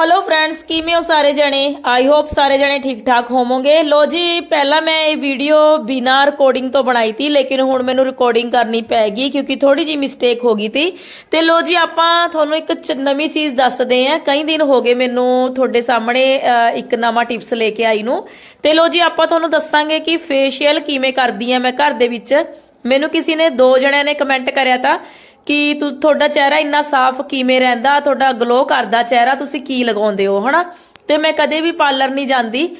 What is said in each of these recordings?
Hello friends ਕਿਵੇਂ ਹੋ ਸਾਰੇ ਜਣੇ? ਆਈ ਹੋਪ ਸਾਰੇ ਜਣੇ ਠੀਕ ਠਾਕ ਹੋਵੋਗੇ। ਲੋ ਜੀ, ਪਹਿਲਾਂ ਮੈਂ ਇਹ ਵੀਡੀਓ ਬਿਨਾ ਰਿਕਾਰਡਿੰਗ ਤੋਂ ਬਣਾਈ ਤੀ, ਲੇਕਿਨ ਹੁਣ ਮੈਨੂੰ ਰਿਕਾਰਡਿੰਗ ਕਰਨੀ ਪੈਗੀ ਕਿਉਂਕਿ ਥੋੜੀ ਜੀ ਮਿਸਟੇਕ ਹੋ ਗਈ ਤੀ। ਤੇ ਲੋ ਜੀ, ਆਪਾਂ ਤੁਹਾਨੂੰ ਇੱਕ ਚ- ਨਵੀਂ ਚੀਜ਼ ਦੱਸਦੇ ਆਂ। ਕਈ ਦਿਨ ਹੋ ਗਏ ਮੈਨੂੰ ਤੁਹਾਡੇ ਸਾਹਮਣੇ ਇੱਕ ਨਵਾਂ ਟਿਪਸ ਲੈ ਕੇ ਆਈ ਨੂੰ। ਤੇ ਲੋ ਜੀ, ਆਪਾਂ ਤੁਹਾਨੂੰ ਦੱਸਾਂਗੇ ਕਿ ਫੇਸ਼ੀਅਲ ਕਿਵੇਂ ਕਰਦੀ ਆ ਮੈਂ ਘਰ ਦੇ ਵਿੱਚ। ਮੈਨੂੰ ਕਿਸੇ ਨੇ ਦੋ ਜਣਿਆਂ ਨੇ ਕਮੈਂਟ ਕਰਿਆ ਤਾਂ। ਕਿ ਤੁ, ਤੁਹਾਡਾ ਚਿਹਰਾ ਇੰਨਾ ਸਾਫ਼ ਕਿਵੇਂ ਰਹਿੰਦਾ, ਤੁਹਾਡਾ ਗਲੋ ਕਰਦਾ ਚਿਹਰਾ, ਤੁਸੀਂ ਕੀ ਲਗਾਉਂਦੇ ਹੋ, ਹਨਾ? ਤੇ ਮੈਂ ਕਦੇ ਵੀ ਪਾਰਲਰ ਨਹੀਂ ਜਾਂਦੀ।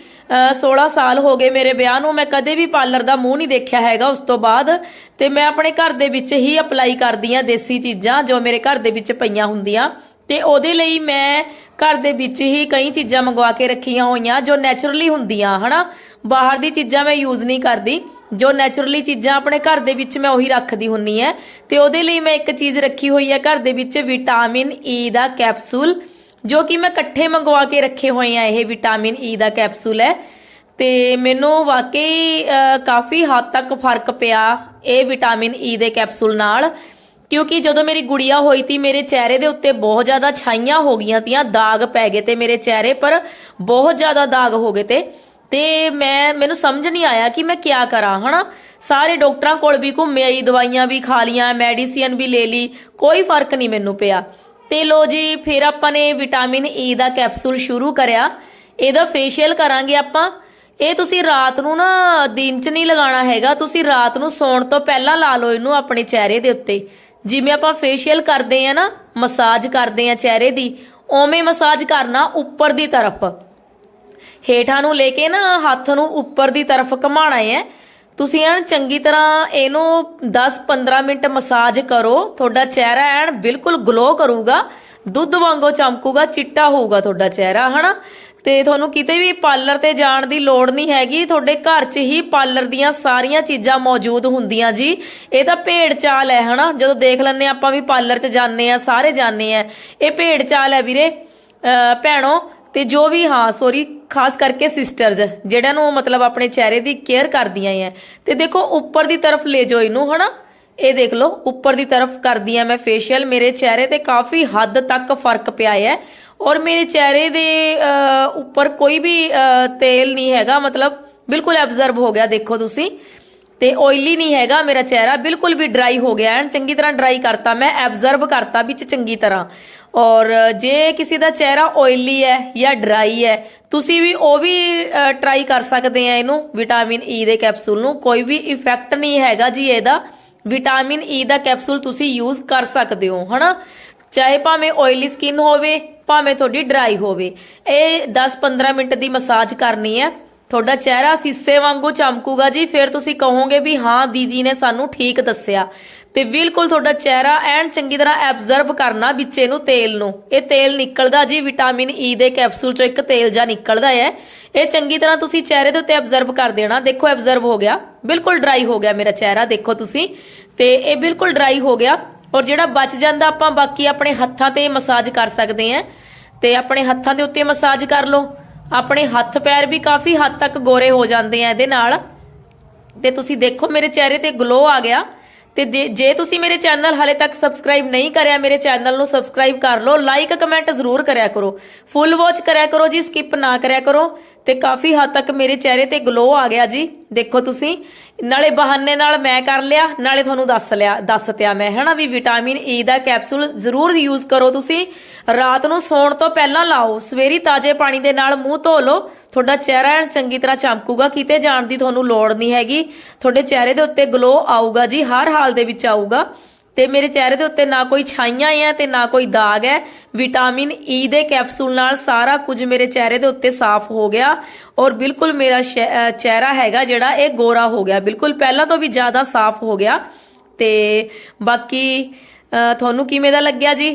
ਅਹ 16 ਸਾਲ ਹੋ ਗਏ ਮੇਰੇ ਵਿਆਹ ਨੂੰ, ਮੈਂ ਕਦੇ ਵੀ ਪਾਰਲਰ ਦਾ ਮੂੰਹ ਨਹੀਂ ਦੇਖਿਆ ਹੈਗਾ ਉਸ ਤੋਂ ਬਾਅਦ। ਤੇ ਮੈਂ ਆਪਣੇ ਘਰ ਦੇ ਵਿੱਚ ਹੀ ਅਪਲਾਈ ਕਰਦੀ ਆ ਦੇਸੀ ਚੀਜ਼ਾਂ, ਜੋ ਮੇਰੇ ਘਰ ਦੇ ਵਿੱਚ ਪਈਆਂ ਹੁੰਦੀਆਂ। ਤੇ ਉਹਦੇ ਲਈ ਮੈਂ ਘਰ ਦੇ ਵਿੱਚ ਹੀ ਕਈ ਚੀਜ਼ਾਂ ਮੰਗਵਾ ਕੇ ਰੱਖੀਆਂ ਹੋਈਆਂ, ਜੋ ਨੇਚਰਲੀ ਹੁੰਦੀਆਂ, ਹਨਾ? ਬਾਹਰ ਦੀ ਚੀਜ਼ਾਂ ਮੈਂ ਯੂਜ਼ ਨਹੀਂ ਕਰਦੀ। ਜੋ ਨੇਚਰਲੀ ਚੀਜ਼ਾਂ ਆਪਣੇ ਘਰ ਦੇ ਵਿੱਚ ਮੈਂ ਉਹੀ ਰੱਖਦੀ ਹੁੰਨੀ ਹੈ ਤੇ ਉਹਦੇ ਲਈ ਮੈਂ ਇੱਕ ਚੀਜ਼ ਰੱਖੀ ਹੋਈ ਹੈ ਘਰ ਦੇ ਵਿੱਚ ਵਿਟਾਮਿਨ ਈ e ਦਾ ਕੈਪਸੂਲ ਜੋ ਕਿ ਮੈਂ ਇਕੱਠੇ ਮੰਗਵਾ ਕੇ ਰੱਖੇ ਹੋਏ ਆ, ਇਹ ਵਿਟਾਮਿਨ ਈ e ਦਾ ਕੈਪਸੂਲ ਹੈ। ਤੇ ਮੈਨੂੰ ਵਾਕਈ ਕਾਫੀ ਹੱਦ ਤੱਕ ਫ਼ਰਕ ਪਿਆ ਇਹ ਵਿਟਾਮਿਨ ਈ e ਦੇ ਕੈਪਸੂਲ ਨਾਲ, ਕਿਉਂਕਿ ਜਦੋਂ ਮੇਰੀ ਗੁੜੀਆ ਹੋਈ ਤੀ, ਮੇਰੇ ਚਿਹਰੇ ਦੇ ਉੱਤੇ ਬਹੁਤ ਜ਼ਿਆਦਾ ਛਾਈਆਂ ਹੋ ਗਈਆਂ ਤੀਆਂ, ਦਾਗ ਪੈ ਗਏ ਤੇ ਮੇਰੇ ਚਿਹਰੇ, ਪਰ ਬਹੁਤ ਜ਼ਿਆਦਾ ਦਾਗ ਹੋ ਗਏ ਤੇ। ਤੇ ਮੈਂ, ਮੈਨੂੰ ਸਮਝ ਨਹੀਂ ਆਇਆ ਕਿ ਮੈਂ ਕਿਆ ਕਰਾਂ, ਹਨਾ? ਸਾਰੇ ਡਾਕਟਰਾਂ ਕੋਲ ਵੀ ਘੁੰਮੇ ਆਈ, ਦਵਾਈਆਂ ਵੀ ਖਾ ਲੀਆਂ, ਮੈਡੀਸਿਨ ਵੀ ਲੈ ਲਈ, ਕੋਈ ਫ਼ਰਕ ਨਹੀਂ ਮੈਨੂੰ ਪਿਆ। ਤੇ ਲੋ ਜੀ, ਫਿਰ ਆਪਾਂ ਨੇ ਵਿਟਾਮਿਨ ਈ ਦਾ ਕੈਪਸੂਲ ਸ਼ੁਰੂ ਕਰਿਆ। ਇਹਦਾ ਫੇਸ਼ੀਅਲ ਕਰਾਂਗੇ ਆਪਾਂ। ਇਹ ਤੁਸੀਂ ਰਾਤ ਨੂੰ ਨਾ ਦਿਨ 'ਚ ਨਹੀਂ ਲਗਾਉਣਾ ਹੈਗਾ, ਤੁਸੀਂ ਰਾਤ ਨੂੰ ਸੌਣ ਤੋਂ ਪਹਿਲਾਂ ਲਾ ਲਓ ਇਹਨੂੰ ਆਪਣੇ ਚਿਹਰੇ ਦੇ ਉੱਤੇ। ਜਿਵੇਂ ਆਪਾਂ ਫੇਸ਼ੀਅਲ ਕਰਦੇ ਆ ਨਾ ਮਸਾਜ ਕਰਦੇ ਆ ਚਿਹਰੇ ਦੀ ਓਵੇਂ ਮਸਾਜ ਕਰਨਾ ਉੱਪਰ ਦੀ ਤਰਫ। ਹੇਠਾਂ ਨੂੰ ਲੈ ਕੇ ਨਾ ਹੱਥ ਨੂੰ ਉੱਪਰ ਦੀ ਤਰਫ ਘੁਮਾਣਾ ਹੈ। ਤੁਸੀਂ ਐਨ ਚੰਗੀ ਤਰ੍ਹਾਂ ਇਹਨੂੰ 10-15 ਮਿੰਟ ਮਸਾਜ ਕਰੋ। ਤੁਹਾਡਾ ਚਿਹਰਾ ਐਨ ਬਿਲਕੁਲ ਗਲੋ ਕਰੂਗਾ। ਦੁੱਧ ਵਾਂਗੋ ਚਮਕੂਗਾ, ਚਿੱਟਾ ਹੋਊਗਾ ਤੁਹਾਡਾ ਚਿਹਰਾ, ਹਨਾ? ਤੇ ਤੁਹਾਨੂੰ ਕਿਤੇ ਵੀ ਪਾਰਲਰ ਤੇ ਜਾਣ ਦੀ ਲੋੜ ਨਹੀਂ ਹੈਗੀ। ਤੁਹਾਡੇ ਘਰ 'ਚ ਹੀ ਪਾਰਲਰ ਦੀਆਂ ਸਾਰੀਆਂ ਚੀਜ਼ਾਂ ਮੌਜੂਦ ਹੁੰਦੀਆਂ ਜੀ। ਇਹ ਤਾਂ ਭੇਡ ਚਾਲ ਹੈ, ਹਨਾ? ਜਦੋਂ ਦੇਖ ਲੈਂਦੇ ਹਾਂ ਆਪਾਂ ਵੀ ਪਾਰਲਰ 'ਚ ਜਾਂਦੇ ਆ ਸਾਰੇ ਜਾਂਦੇ ਆ ਇਹ ਭੇਡ ਚਾਲ ਹੈ ਵੀਰੇ। ਭੈਣੋ, ਤੇ ਜੋ ਵੀ, ਹਾਂ ਸੋਰੀ ਖਾਸ ਕਰਕੇ ਸਿਸਟਰਸ ਜਿਹੜਿਆਂ ਨੂੰ ਮਤਲਬ ਆਪਣੇ ਚਿਹਰੇ ਦੀ ਕੇਅਰ ਕਰਦੀਆਂ ਐ ਤੇ ਦੇਖੋ, ਉੱਪਰ ਦੀ ਤਰਫ ਲੈ ਜਾਓ ਇਹਨੂੰ, ਹਨਾ? ਇਹ ਦੇਖ ਲਓ, ਉੱਪਰ ਦੀ ਤਰਫ ਕਰਦੀ ਆ ਮੈਂ ਫੇਸ਼ੀਅਲ ਮੇਰੇ ਚਿਹਰੇ ਤੇ ਕਾਫੀ ਹੱਦ ਤੱਕ ਫ਼ਰਕ ਪਿਆ ਹੈ ਔਰ ਮੇਰੇ ਚਿਹਰੇ ਦੇ ਉੱਪਰ ਕੋਈ ਵੀ ਤੇਲ ਨਹੀਂ ਹੈਗਾ, ਮਤਲਬ ਬਿਲਕੁਲ ਐਬਜ਼ਰਬ ਹੋ ਗਿਆ, ਦੇਖੋ ਤੁਸੀਂ। ਤੇ ਆਇਲੀ ਨਹੀਂ ਹੈਗਾ ਮੇਰਾ ਚਿਹਰਾ, ਬਿਲਕੁਲ ਵੀ ਡਰਾਈ ਹੋ ਗਿਆ। ਐਨ ਚੰਗੀ ਤਰ੍ਹਾਂ ਡਰਾਈ ਕਰਤਾ, ਮੈਂ ਐਬਜ਼ਰਬ ਕਰਤਾ ਵਿੱਚ ਚੰਗੀ ਤਰ੍ਹਾਂ। ਔਰ ਜੇ ਕਿਸੇ ਦਾ ਚਿਹਰਾ ਆਇਲੀ ਹੈ ਜਾਂ ਡਰਾਈ ਹੈ, ਤੁਸੀਂ ਵੀ ਉਹ ਵੀ ਟਰਾਈ ਕਰ ਸਕਦੇ ਆ ਇਹਨੂੰ। ਵਿਟਾਮਿਨ ਈ e ਦੇ ਕੈਪਸੂਲ ਨੂੰ। ਕੋਈ ਵੀ ਇਫੈਕਟ ਨਹੀਂ ਹੈਗਾ ਜੀ ਇਹਦਾ। ਵਿਟਾਮਿਨ ਈ e ਦਾ ਕੈਪਸੂਲ ਤੁਸੀਂ ਯੂਜ਼ ਕਰ ਸਕਦੇ ਹੋ, ਹਨਾ? ਚਾਹੇ ਭਾਵੇਂ ਆਇਲੀ ਸਕਿਨ ਹੋਵੇ, ਭਾਵੇਂ ਤੁਹਾਡੀ ਡਰਾਈ ਹੋਵੇ। ਇਹ 10-15 ਮਿੰਟ ਦੀ ਮਸਾਜ ਕਰਨੀ ਹੈ। ਤੁਹਾਡਾ ਚਿਹਰਾ ਸੀਸੇ ਵਾਂਗੂ ਚਮਕੂਗਾ ਜੀ। ਫਿਰ ਤੁਸੀਂ ਕਹੋਗੇ ਵੀ ਹਾਂ, ਦੀਦੀ ਨੇ ਸਾਨੂੰ ਠੀਕ ਦੱਸਿਆ। ਤੇ ਬਿਲਕੁਲ ਤੁਹਾਡਾ ਚਿਹਰਾ ਐਨ ਚੰਗੀ ਤਰ੍ਹਾਂ ਐਬਜ਼ਰਵ ਕਰਨਾ ਵਿੱਚ ਇਹਨੂੰ ਤੇਲ ਨੂੰ। ਇਹ ਤੇਲ ਨਿਕਲਦਾ ਜੀ ਵਿਟਾਮਿਨ ਈ e ਦੇ ਕੈਪਸੂਲ ਚੋਂ ਇੱਕ ਤੇਲ ਜਾਂ ਨਿਕਲਦਾ ਹੈ। ਇਹ ਚੰਗੀ ਤਰ੍ਹਾਂ ਤੁਸੀਂ ਚਿਹਰੇ ਦੇ ਉੱਤੇ ਐਬਜ਼ਰਵ ਕਰ ਦੇਣਾ। ਦੇਖੋ ਐਬਜ਼ਰਬ ਹੋ ਗਿਆ। ਬਿਲਕੁਲ ਡਰਾਈ ਹੋ ਗਿਆ ਮੇਰਾ ਚਿਹਰਾ, ਦੇਖੋ ਤੁਸੀਂ। ਤੇ ਇਹ ਬਿਲਕੁਲ ਡਰਾਈ ਹੋ ਗਿਆ। ਔਰ ਜਿਹੜਾ ਬਚ ਜਾਂਦਾ, ਆਪਾਂ ਬਾਕੀ ਆਪਣੇ ਹੱਥਾਂ ਤੇ ਮਸਾਜ ਕਰ ਸਕਦੇ ਹਾਂ। ਤੇ ਆਪਣੇ ਹੱਥਾਂ ਦੇ ਉੱਤੇ ਮਸਾਜ ਕਰ ਲਓ। ਆਪਣੇ ਹੱਥ ਪੈਰ ਵੀ ਕਾਫੀ ਹੱਦ ਤੱਕ ਗੋਰੇ ਹੋ ਜਾਂਦੇ ਆ ਇਹਦੇ ਨਾਲ। ਤੇ ਤੁਸੀਂ ਦੇਖੋ, ਮੇਰੇ ਚਿਹਰੇ ਤੇ ਗਲੋ ਆ ਗਿਆ। ਤੇ ਦੇ- ਜੇ ਤੁਸੀਂ ਮੇਰੇ ਚੈਨਲ ਹਾਲੇ ਤੱਕ ਸਬਸਕ੍ਰਾਈਬ ਨਹੀਂ ਕਰਿਆ, ਮੇਰੇ ਚੈਨਲ ਨੂੰ ਸਬਸਕ੍ਰਾਈਬ ਕਰ ਲਓ ਲਾਈਕ ਕਮੈਂਟ ਜ਼ਰੂਰ ਕਰਿਆ ਕਰੋ। ਫੁੱਲ ਵਾਚ ਕਰਿਆ ਕਰੋ ਜੀ ਸਕਿਪ ਨਾ ਕਰਿਆ ਕਰੋ। ਤੇ ਕਾਫੀ ਹੱਦ ਤੱਕ ਮੇਰੇ ਚਿਹਰੇ ਤੇ ਗਲੋ ਆ ਗਿਆ ਜੀ। ਦੇਖੋ ਤੁਸੀਂ, ਨਾਲੇ ਬਹਾਨੇ ਨਾਲ ਮੈਂ ਕਰ ਲਿਆ, ਨਾਲੇ ਤੁਹਾਨੂੰ ਦੱਸ ਲਿਆ ਦੱਸਤਿਆ ਮੈਂ, ਹਨਾ ਵੀ ਵਿਟਾਮਿਨ ਈ e ਦਾ ਕੈਪਸੂਲ ਜ਼ਰੂਰ ਯੂਜ਼ ਕਰੋ ਤੁਸੀਂ। ਰਾਤ ਨੂੰ ਸੌਣ ਤੋਂ ਪਹਿਲਾਂ ਲਾਓ, ਸਵੇਰੀ ਤਾਜ਼ੇ ਪਾਣੀ ਦੇ ਨਾਲ ਮੂੰਹ ਧੋ ਲਓ। ਤੁਹਾਡਾ ਚਿਹਰਾ ਐਨ ਚੰਗੀ ਤਰ੍ਹਾਂ ਚਮਕੂਗਾ, ਕਿਤੇ ਜਾਣ ਦੀ ਤੁਹਾਨੂੰ ਲੋੜ ਨਹੀਂ ਹੈਗੀ। ਤੁਹਾਡੇ ਚਿਹਰੇ ਦੇ ਉੱਤੇ ਗਲੋ ਆਊਗਾ ਜੀ, ਹਰ ਹਾਲ ਦੇ ਵਿੱਚ ਆਊਗਾ। ਤੇ ਮੇਰੇ ਚਿਹਰੇ ਦੇ ਉੱਤੇ ਨਾ ਕੋਈ ਛਾਈਆਂ ਆ ਤੇ ਨਾ ਕੋਈ ਦਾਗ ਹੈ ਵਿਟਾਮਿਨ ਈ ਦੇ ਕੈਪਸੂਲ ਨਾਲ ਸਾਰਾ ਕੁਝ ਮੇਰੇ ਚਿਹਰੇ ਦੇ ਉੱਤੇ ਸਾਫ਼ ਹੋ ਗਿਆ ਔਰ ਬਿਲਕੁਲ ਮੇਰਾ ਸ਼ੈ- ਚਿਹਰਾ ਹੈਗਾ ਜਿਹੜਾ ਇਹ ਗੋਰਾ ਹੋ ਗਿਆ। ਬਿਲਕੁਲ ਪਹਿਲਾਂ ਤੋਂ ਵੀ ਜ਼ਿਆਦਾ ਸਾਫ਼ ਹੋ ਗਿਆ। ਤੇ ਬਾਕੀ ਤੁਹਾਨੂੰ ਕਿਵੇਂ ਦਾ ਲੱਗਿਆ ਜੀ?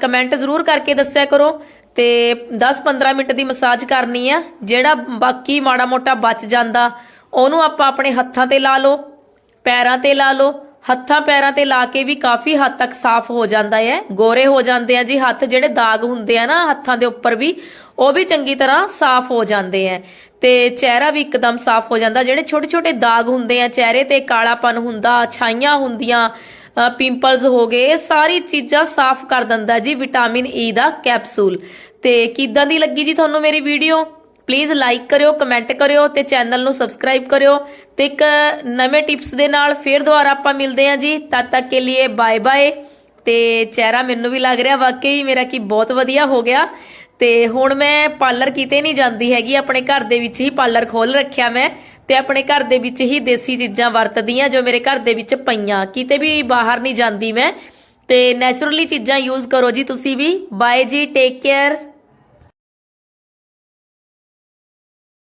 ਕਮੈਂਟ ਜ਼ਰੂਰ ਕਰਕੇ ਦੱਸਿਆ ਕਰੋ। ਤੇ 10-15 ਮਿੰਟ ਦੀ ਮਸਾਜ ਕਰਨੀ ਆ। ਜਿਹੜਾ ਬਾਕੀ ਮਾੜਾ ਮੋਟਾ ਬਚ ਜਾਂਦਾ, ਉਹਨੂੰ ਆਪਾਂ ਆਪਣੇ ਹੱਥਾਂ ਤੇ ਲਾ ਲਓ, ਪੈਰਾਂ ਤੇ ਲਾ ਲਓ। ਹੱਥਾਂ ਪੈਰਾਂ ਤੇ ਲਾ ਕੇ ਵੀ ਕਾਫੀ ਹੱਦ ਤੱਕ ਸਾਫ਼ ਹੋ ਜਾਂਦਾ ਹੈ, ਗੋਰੇ ਹੋ ਜਾਂਦੇ ਆ ਜੀ ਹੱਥ ਜਿਹੜੇ ਦਾਗ ਹੁੰਦੇ ਆ ਨਾ ਹੱਥਾਂ ਦੇ ਉੱਪਰ ਵੀ, ਉਹ ਵੀ ਚੰਗੀ ਤਰ੍ਹਾਂ ਸਾਫ਼ ਹੋ ਜਾਂਦੇ ਆ। ਤੇ ਚਿਹਰਾ ਵੀ ਇੱਕਦਮ ਸਾਫ਼ ਹੋ ਜਾਂਦਾ, ਜਿਹੜੇ ਛੋਟੇ ਛੋਟੇ ਦਾਗ ਹੁੰਦੇ ਆ, ਚਿਹਰੇ ਤੇ ਕਾਲਾਪਨ ਹੁੰਦਾ, ਛਾਈਆਂ ਹੁੰਦੀਆਂ ਪਿੰਪਲਸ ਹੋ ਗਏ, ਇਹ ਸਾਰੀ ਚੀਜ਼ਾਂ ਸਾਫ਼ ਕਰ ਦਿੰਦਾ ਜੀ ਵਿਟਾਮਿਨ ਈ ਦਾ ਕੈਪਸੂਲ। ਤੇ ਕਿੱਦਾਂ ਦੀ ਲੱਗੀ ਜੀ ਤੁਹਾਨੂੰ ਮੇਰੀ ਵੀਡੀਓ? ਪਲੀਜ਼ ਲਾਈਕ ਕਰਿਓ ਕਮੈਂਟ ਕਰਿਓ ਤੇ ਚੈਨਲ ਨੂੰ ਸਬਸਕ੍ਰਾਈਬ ਕਰਿਓ ਤੇ ਇੱਕ ਨਵੇਂ ਟਿਪਸ ਦੇ ਨਾਲ ਫੇਰ ਦੁਬਾਰਾ ਆਪਾਂ ਮਿਲਦੇ ਹਾਂ ਜੀ। ਤਦ ਤੱਕ ਕੇ ਲਈ ਬਾਏ ਬਾਏ ਤੇ ਚਿਹਰਾ ਮੈਨੂੰ ਵੀ ਲੱਗ ਰਿਹਾ ਵਾਕਈ ਮੇਰਾ ਕੀ ਬਹੁਤ ਵਧੀਆ ਹੋ ਗਿਆ। ਤੇ ਹੁਣ ਮੈਂ ਪਾਰਲਰ ਕਿਤੇ ਨਹੀਂ ਜਾਂਦੀ ਹੈਗੀ, ਆਪਣੇ ਘਰ ਦੇ ਵਿੱਚ ਹੀ ਪਾਰਲਰ ਖੋਲ ਰੱਖਿਆ ਮੈਂ ਤੇ ਆਪਣੇ ਘਰ ਦੇ ਵਿੱਚ ਹੀ ਦੇਸੀ ਚੀਜ਼ਾਂ ਵਰਤਦੀ ਆ ਜੋ ਮੇਰੇ ਘਰ ਦੇ ਵਿੱਚ ਪਈਆਂ। ਕਿਤੇ ਵੀ ਬਾਹਰ ਨਹੀਂ ਜਾਂਦੀ ਮੈਂ। ਤੇ ਨੈਚੁਰਲੀ ਚੀਜ਼ਾਂ ਯੂਜ਼ ਕਰੋ ਜੀ ਤੁਸੀਂ ਵੀ। ਬਾਏ ਜੀ ਟੇਕ ਕੇਅਰ